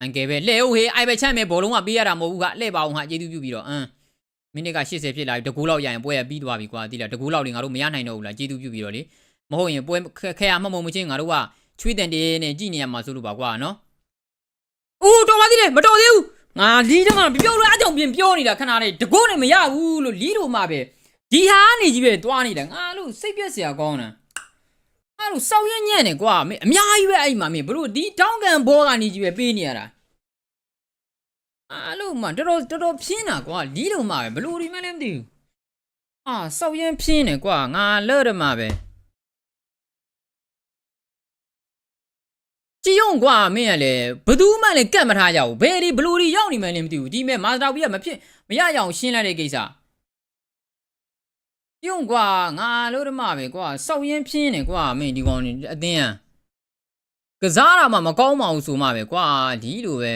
အန်ကယ်ပဲလှဲဟုတ်ဟေးအိုင်ပဲချမ်းပဲဘောလုံးကပေးရတာမဟုတ်ဘူးကလှဲပါအောင်ဟာကျေးဇူးပြုပြီးတော့အမ်မိနစ်က80ဖြစ်လာပြီတကူလောက်ရရင်ပွဲရပြီးသွားပြီကွာတိလားတကူလောက်တွေငါတို့မရနိုင်တော့ဘူးလားကျေးဇူးပြုပြီးတော့လေမဟုတ်ရင်ပွဲခဲရမှမုံမချင်းငါတို့ကချွေးတန်တင်းနဲ့ကြည်နေရမှာဆိုလို့ပါကွာနော်ဦးတော်ပါသေးတယ်မတော်သေးဘူးငါလီးတော့ကပြောလို့အကြောင်ပြင်ပြောနေတာခဏလေးတကူနဲ့မရဘူးလို့လီးတော့မှပဲဒီဟာနေကြီးပဲတွားနေတာငါလို့စိတ်ပြက်စရာကောင်းတာ အဲ့လိုစောက်ရညံ့နေကွာမင်းအများကြီးပဲအဲ့မှာမင်းဘလို့ဒီတောင်းကန်ဘောကနေကြီးပဲပေးနေရတာအဲ့လိုမှတော်တော်တော်တော်ဖြင်းတာကွာလီးလုံးမှပဲဘလို့ဒီမှလည်းမသိဘူးအာစောက်ရင်ဖြင်းနေကွာငါလဲ့ရမှာပဲကြည်ယုံကွာမင်းကလည်းဘသူမှလည်းကတ်မထားကြဘူးဘယ်ဒီဘလို့ဒီရောက်နေမှလည်းမသိဘူးဒီမဲ့မာစတာဘီကမဖြစ်မရရအောင်ရှင်းလိုက်တဲ့ကိစ္စ ပြုံးကွာငါလို့ဓမ္မပဲကွာစောက်ရင်ဖြင်းနေကွာမင်းဒီကောင်နေအတင်းอ่ะကစားတာမှမကောင်းပါဘူးဆိုမှပဲကွာဒီလိုပဲ